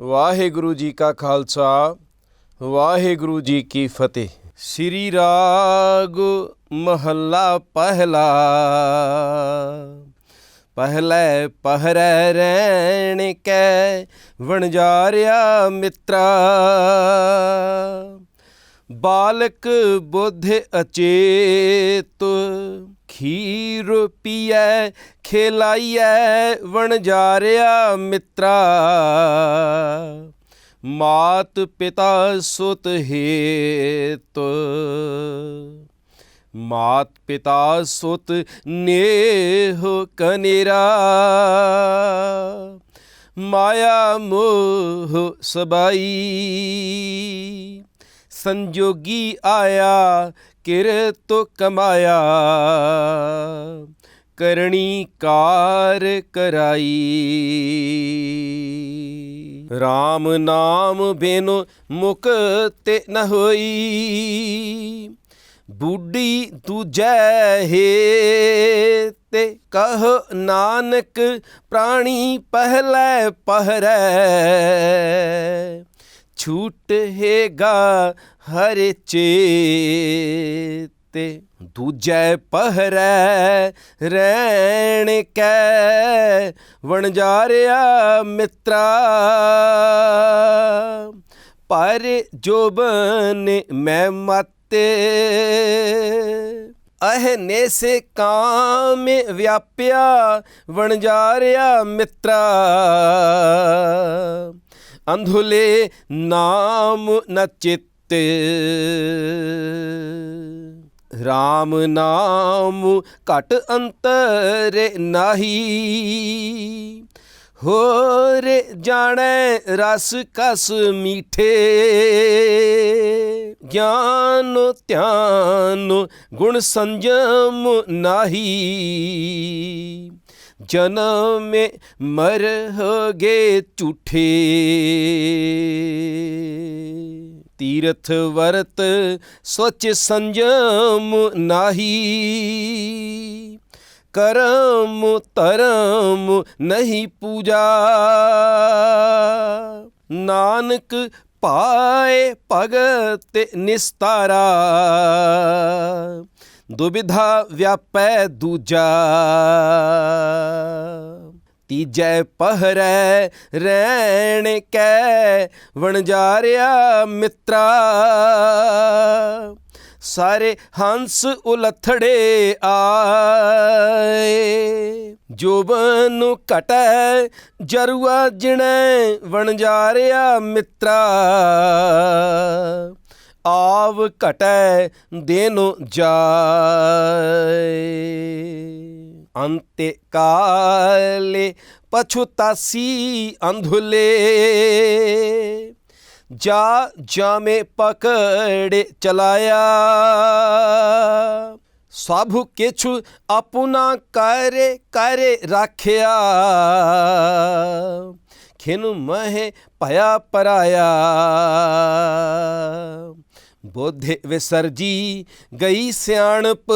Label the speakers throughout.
Speaker 1: ਵਾਹਿਗੁਰੂ ਜੀ ਕਾ ਖਾਲਸਾ, ਵਾਹਿਗੁਰੂ ਜੀ ਕੀ ਫਤਿਹ। ਸ੍ਰੀ ਰਾਗ ਮਹੱਲਾ ਪਹਿਲਾ। ਪਹਿਲੇ ਪਹਿਰੈ ਰਹਿਣ ਕੈ ਵਣਜਾਰਿਆ ਮਿੱਤਰਾ। ਬਾਲਕ ਬੁੱਧ ਅਚੇਤ, ਖੀਰ ਪੀਐ ਖੇਲਾਈਐ ਵਣਜਾਰਿਆ ਮਿੱਤਰਾ। ਮਾਤ ਪਿਤਾ ਸੁਤ ਹੇਤ। ਮਾਤ ਪਿਤਾ ਸੁਤ ਨੇਹ ਕਨੇਰਾ। ਮਾਇਆ ਮੋਹ ਸਬਾਈ। ਸੰਜੋਗੀ ਆਇਆ ਕਿਰਤ ਕਮਾਇਆ। ਕਰਣੀ ਕਾਰ ਕਰਾਈ। RAM ਨਾਮ ਬਿਨ ਮੁਕਤ ਨ ਹੋਈ। ਬੁੱਢੀ ਦੂਜੈ ਹੈ ਤੇ ਕਹ ਨਾਨਕ ਪ੍ਰਾਣੀ ਪਹਿਲੇ ਪਹਿਰੈ। ਛੂਟ ਹੈਗਾ ਹਰ ਚੇਤੇ। ਦੂਜੈ ਪਹਿਰੈ ਰਹਿਣ ਕੈ ਵਣਜਾਰਿਆ ਮਿੱਤਰਾ। ਪਰ ਜੋਬਨ ਮੈਂ ਮਤੇ ਅਹਨੇ ਸੇ ਕਾਮ ਵਿਆਪਿਆ ਵਣਜਾਰਿਆ ਮਿੱਤਰਾ। ਅੰਧੁਲੇ ਨਾਮ ਨ ਚਿੱਤ RAM ਨਾਮ ਘਟ ਅੰਤਰ ਨਾਹੀ। ਹੋਰ ਜਾਣੈ ਰਸ ਕਸ ਮੀਠੇ। ਗਿਆਨ ਧਿਆਨ ਗੁਣ ਸੰਜਮ ਨਾਹੀ। ਜਨਮ ਮਰ ਹੋਗੇ ਝੂਠੇ। ਤੀਰਥ ਵਰਤ, ਸੋਚ ਸੰਜਮ ਨਾਹੀ। ਕਰਮ ਧਰਮ ਨਹੀਂ ਪੂਜਾ। ਨਾਨਕ ਪਾਏ ਭਗਤ ਨਿਸਤਾਰਾ। ਦੁਬਿਧਾ ਵਿਆਪੈ ਦੂਜਾ। ਤੀਜੈ ਪਹਿਰੈ ਰਹਿਣ ਕੈ ਵਣਜਾਰਿਆ ਮਿੱਤਰਾ। ਸਾਰੇ ਹੰਸ ਉਲਥੜੇ ਆਏ ਜੋਬਨ ਨੂੰ ਘਟੈ, ਜਰੂਆ ਜਿਣੈ ਵਣਜਾਰਿਆ ਮਿੱਤਰਾ। ਆਵ ਘਟੈ, ਦੇਨੋ ਜਾਏ। ਅੰਤੇ ਕਾਲੇ ਪਛੁਤਾਸੀ ਅੰਧੁਲੇ। ਜਾ ਜਾਮੇ ਪਕੜੇ ਚਲਾਇਆ। ਸਭ ਕਿਛੁ ਆਪਣਾ ਕਰੇ ਕਰੇ ਰਾਖਿਆ। ਖਿਨ ਮਹਿ ਭਇਆ ਪਰਾਇਆ। ਬੋਧੇ ਵਿਸਰਜੀ ਗਈ ਸਿਆਣਪ।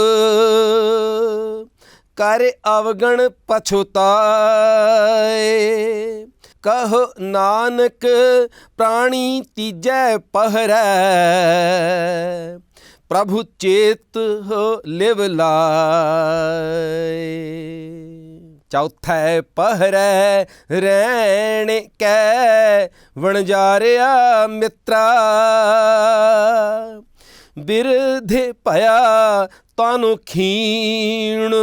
Speaker 1: ਕਰ ਅਵਗਣ ਪਛੁਤਾਏ। ਕਹੋ ਨਾਨਕ ਪ੍ਰਾਣੀ ਤੀਜੈ ਪਹਿਰੈ। ਪ੍ਰਭੂ ਚੇਤ ਹੋ ਲਿਵ ਲਾਏ। ਚੌਥੈ ਪਹਿਰੈ ਰਹਿਣ ਕੈ, ਵਣਜਾਰਿਆ ਮਿੱਤਰਾ। ਬਿਰਧੇ ਭਇਆ ਤਾਨੂੰ ਖੀਣ।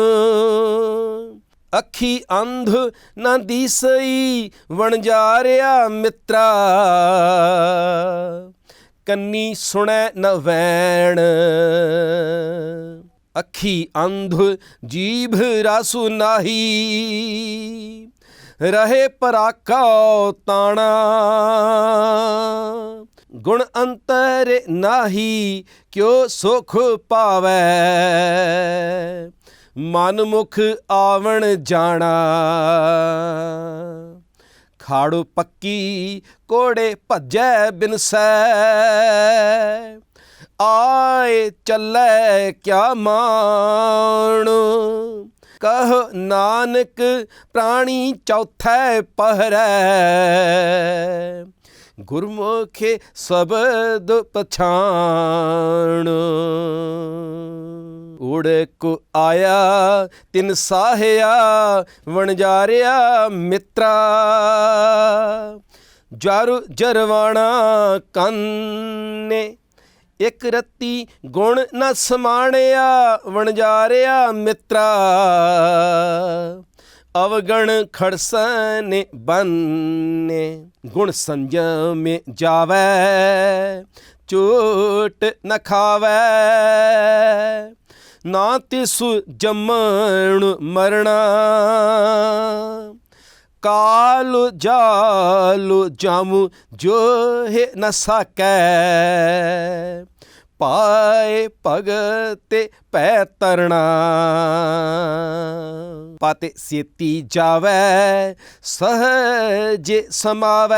Speaker 1: ਅੱਖੀ ਅੰਧ ਨਾ ਦੀਸਈ ਵਣਜਾਰਿਆ ਮਿੱਤਰਾ। ਕੰਨੀ ਸੁਣੈ ਨ ਵੈਣ। ਅੱਖੀ ਅੰਧ ਜੀਭ ਰਾਸੂ ਨਾਹੀ। ਰਹੇ ਪਰਾਕਾ ਤਾਣਾ। ਗੁਣ ਅੰਤਰ ਨਾਹੀ ਕਿਉ ਸੁਖ ਪਾਵੈ। ਮਨ ਮੁਖ ਆਵਣ ਜਾਣਾ। ਖਾੜੂ ਪੱਕੀ ਕੋੜੇ ਭੱਜੈ ਬਿਨਸੈ ਆਏ ਚੱਲੇ ਕਿਆ ਮਾਣ। ਕਹ ਨਾਨਕ ਪ੍ਰਾਣੀ ਚੌਥੈ ਪਹਿਰੈ। ਗੁਰਮੁਖੇ ਸ਼ਬਦ ਪਛਾਣ। ਉੜਕ ਆਇਆ, ਤਿਨ ਸਾਹਿਆ, ਵਣਜਾਰਿਆ ਮਿੱਤਰਾ। ਜਰ ਜਰਵਾਣਾ ਕੰਨੇ, ਇਕ ਰਤੀ ਗੁਣ ਨਾ ਸਮਾਣਿਆ, ਵਣਜਾਰਿਆ ਮਿੱਤਰਾ। ਅਵਗਣ ਖੜਸਨ ਬੰਨੇ, ਗੁਣ ਸੰਜਮੇ ਜਾਵੈ ਚੋਟ ਨ ਖਾਵੈ। ਨਾ ਤਿਸੁ ਜੰਮਣ ਮਰਣਾ, ਕਾਲ ਜਾਲ ਜਾਮੂ ਜੋ ਹੈ ਨ ਸਕੈ। ਪਾਏ ਭਗਤ ਪੈ ਤਰਣਾ। ਪਾਤੇ ਸੇਤੀ ਜਾਵੈ, ਸਹਜ ਸਮਾਵੈ।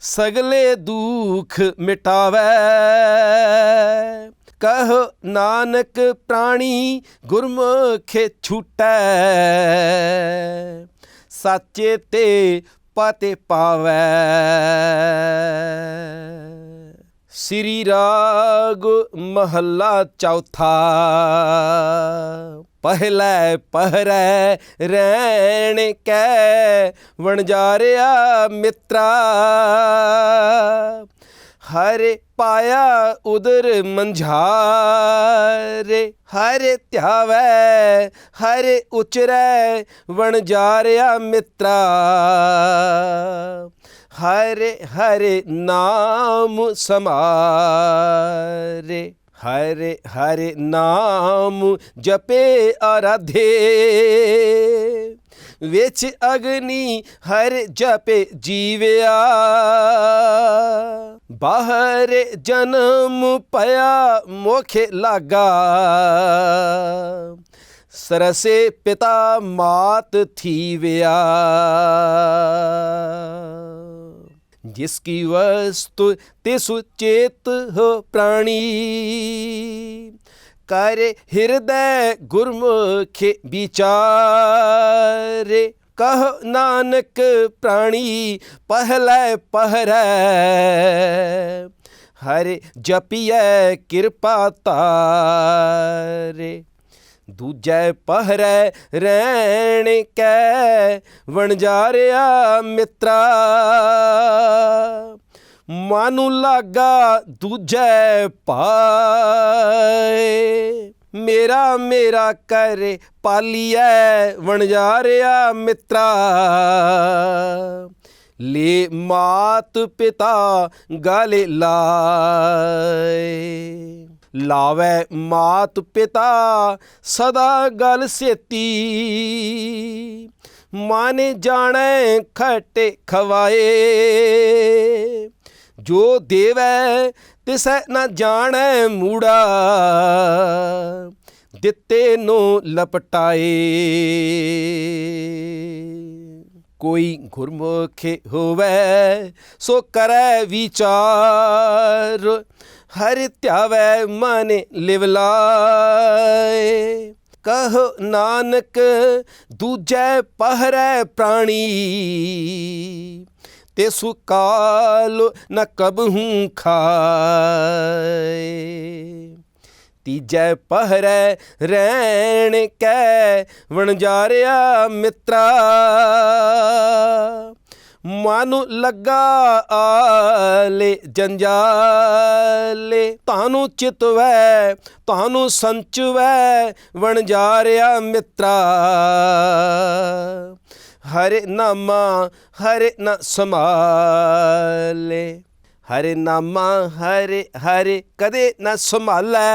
Speaker 1: ਸਗਲੇ ਦੁਖ ਮਿਟਾਵੈ। ਕਹ ਨਾਨਕ ਪ੍ਰਾਣੀ ਗੁਰਮੁਖੇ ਛੂਟੈ। ਸਾਚੇ ਤੇ ਪਤੇ ਪਾਵੈ। ਸ੍ਰੀ ਰਾਗ ਮਹੱਲਾ ਚੌਥਾ। ਪਹਿਲੇ ਪਹਿਰੈ ਰਹਿਣ ਕੈ ਵਣਜਾਰਿਆ ਮਿੱਤਰਾ। ਹਰ ਪਾਇਆ ਉਦਰ ਮੰਝਾਰੇ, ਹਰੇ ਧਿਆਵੈ, ਹਰ ਉਚਰੈ ਵਣਜਾਰਿਆ ਮਿੱਤਰਾ। ਹਰੇ ਹਰੇ ਨਾਮ ਸਮਾਰੇ, ਹਰੇ ਹਰੇ ਨਾਮ ਜਪੇ ਆਰਾਧੇ। ਵਿੱਚ ਅਗਨੀ ਹਰ ਜਪੇ ਜੀਵਿਆ, ਬਾਹਰ ਜਨਮ ਪਿਆ ਮੋਖ ਲਾਗਾ। ਸਰਸੇ ਪਿਤਾ ਮਾਤ ਥੀਵਿਆ। ਜਿਸ ਕੀ ਵਸਤੂ ਤਿਸੁ ਚੇਤ ਹੋ ਪ੍ਰਾਣੀ। ਕਰ ਹਿਰਦੈ ਗੁਰਮੁਖੇ ਵਿਚਾਰੇ, ਕਹ ਨਾਨਕ ਪ੍ਰਾਣੀ ਪਹਿਲੇ ਪਹਿਰੈ। ਹਰੇ ਜਪੀਐ ਕਿਰਪਾ ਤਾਰੇ ਦੂਜੈ ਪਹਿਰੈ ਰਹਿਣ ਕੈ ਵਣਜਾਰਿਆ ਮਿੱਤਰਾ। ਮਾਨੂ ਲਾਗਾ ਦੂਜੈ ਪਾਏ ਮੇਰਾ ਮੇਰਾ ਕਰੇ ਪਾਲੀਐ ਵਣਜਾਰਿਆ ਮਿੱਤਰਾ। ਲੇ ਮਾਤ ਪਿਤਾ ਗਾਲੇ ਲਾਏ। ਲਾਵੇ ਮਾਤ ਪਿਤਾ, ਸਦਾ ਗਲ ਸੇਤੀ। ਮਾਨੇ ਜਾਣੈ ਖਟੇ ਖਵਾਏ। ਜੋ ਦੇਵੈ, ਤਿਸੈ ਨ ਜਾਣੈ ਮੂੜਾ। ਦਿੱਤੇ ਨੂੰ ਲਪਟਾਏ। ਕੋਈ ਗੁਰਮੁਖੇ ਹੋਵੇ, ਸੋ ਕਰੈ ਵਿਚਾਰ। ਹਰਿ ਧਿਆਵੈ ਮਨ ਲਿਵ ਲਾਏ। ਕਹ ਨਾਨਕ, ਦੂਜੈ ਪਹਿਰੈ ਪ੍ਰਾਣੀ। ਤੇ ਸੁਕਾਲ ਨ ਕਬਹੂ ਖਾਏ। ਤੀਜੈ ਪਹਿਰੈ ਰਹਿਣ ਕੈ ਵਣਜਾਰਿਆ ਮਿੱਤਰਾ। ਮਨ ਲੱਗਾ ਆਲੇ ਜੰਜਾਲੇ। ਤਾਨੂੰ ਚਿਤਵੈ ਤਾਨੂੰ ਸੰਚਵੈ ਵਣਜਾਰਿਆ ਮਿੱਤਰਾ। ਹਰੇ ਨਾਮਾ, ਹਰੇ ਨ ਸਮਾਲੇ। ਹਰੇ ਨਾਮਾ, ਹਰੇ ਹਰੇ ਕਦੇ ਨ ਸੰਭਾਲੈ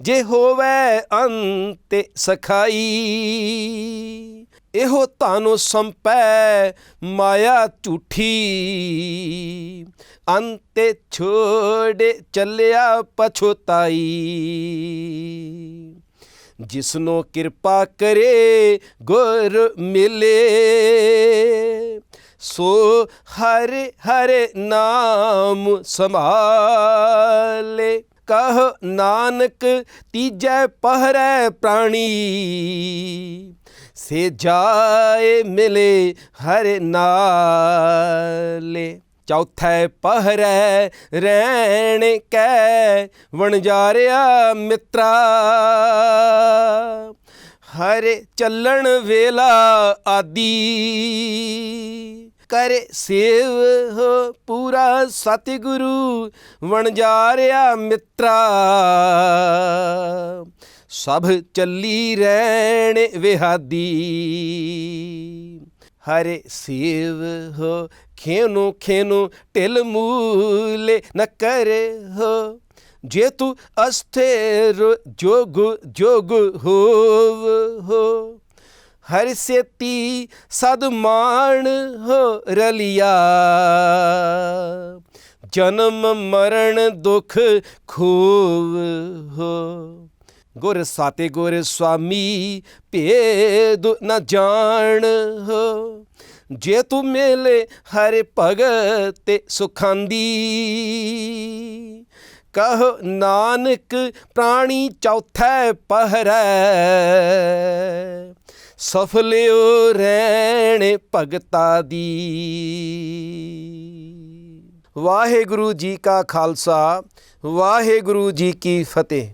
Speaker 1: ਜੇ ਹੋਵੇ ਅੰਤ ਸਖਾਈ ਇਹੋ ਤਾਨੂੰ ਸੰਪੈ ਮਾਇਆ ਝੂਠੀ। ਅੰਤੇ ਛੋੜੇ ਚੱਲਿਆ ਪਛੋਤਾਈ। ਜਿਸਨੋ ਕਿਰਪਾ ਕਰੇ ਗੁਰ ਮਿਲੇ, ਸੋ ਹਰ ਹਰਿ ਨਾਮ ਸੰਭਾਲੇ। ਕਹ ਨਾਨਕ ਤੀਜੈ ਪਹਿਰੈ ਪ੍ਰਾਣੀ। ਸੇ ਜਾਏ ਮਿਲੇ ਹਰ ਨਾਲੇ। ਚੌਥੈ ਪਹਿਰੈ ਰਹਿਣ ਕੈ ਵਣਜਾਰਿਆ ਮਿੱਤਰਾ। ਹਰੇ ਚੱਲਣ ਵੇਲਾ ਆਦੀ। ਕਰੇ ਸੇਵ ਹੋ ਪੂਰਾ ਸਤਿਗੁਰੂ ਵਣਜਾਰਿਆ ਮਿੱਤਰਾ। ਸਭ ਚੱਲੀ ਰਹਿਣ ਵਿਹਾਦੀ। ਹਰੇ ਸ਼ਿਵ ਹੋ ਖੇਨੂ ਖੇਨੂ ਢਿਲ ਮੂਲੇ ਨ ਕਰੇ ਹੋ। ਜੇ ਤੂੰ ਅਸਥਿਰ, ਜੋਗ ਜੋਗ ਹੋਵ ਹੋ। ਹਰ ਸੇਤੀ ਸਦ ਮਾਣ ਹੋ ਰਲਿਆ। ਜਨਮ ਮਰਨ ਦੁਖ ਖੋਵ ਹੋ। ਗੁਰ ਸਾਤੇ ਗੁਰ ਸੁਆਮੀ ਭੇਦ ਨ ਜਾਣ ਹੋ। ਜੇ ਤੂੰ ਮੇਲੇ ਹਰ ਭਗਤ ਤੇ ਸੁਖਾਂਦੀ, ਕਹ ਨਾਨਕ ਪ੍ਰਾਣੀ ਚੌਥੈ ਪਹਿਰੈ ਸਫਲਿਓ ਰਹਿਣ ਭਗਤਾ ਦੀ। ਵਾਹਿਗੁਰੂ ਜੀ ਕਾ ਖਾਲਸਾ, ਵਾਹਿਗੁਰੂ ਜੀ ਕੀ ਫਤਿਹ।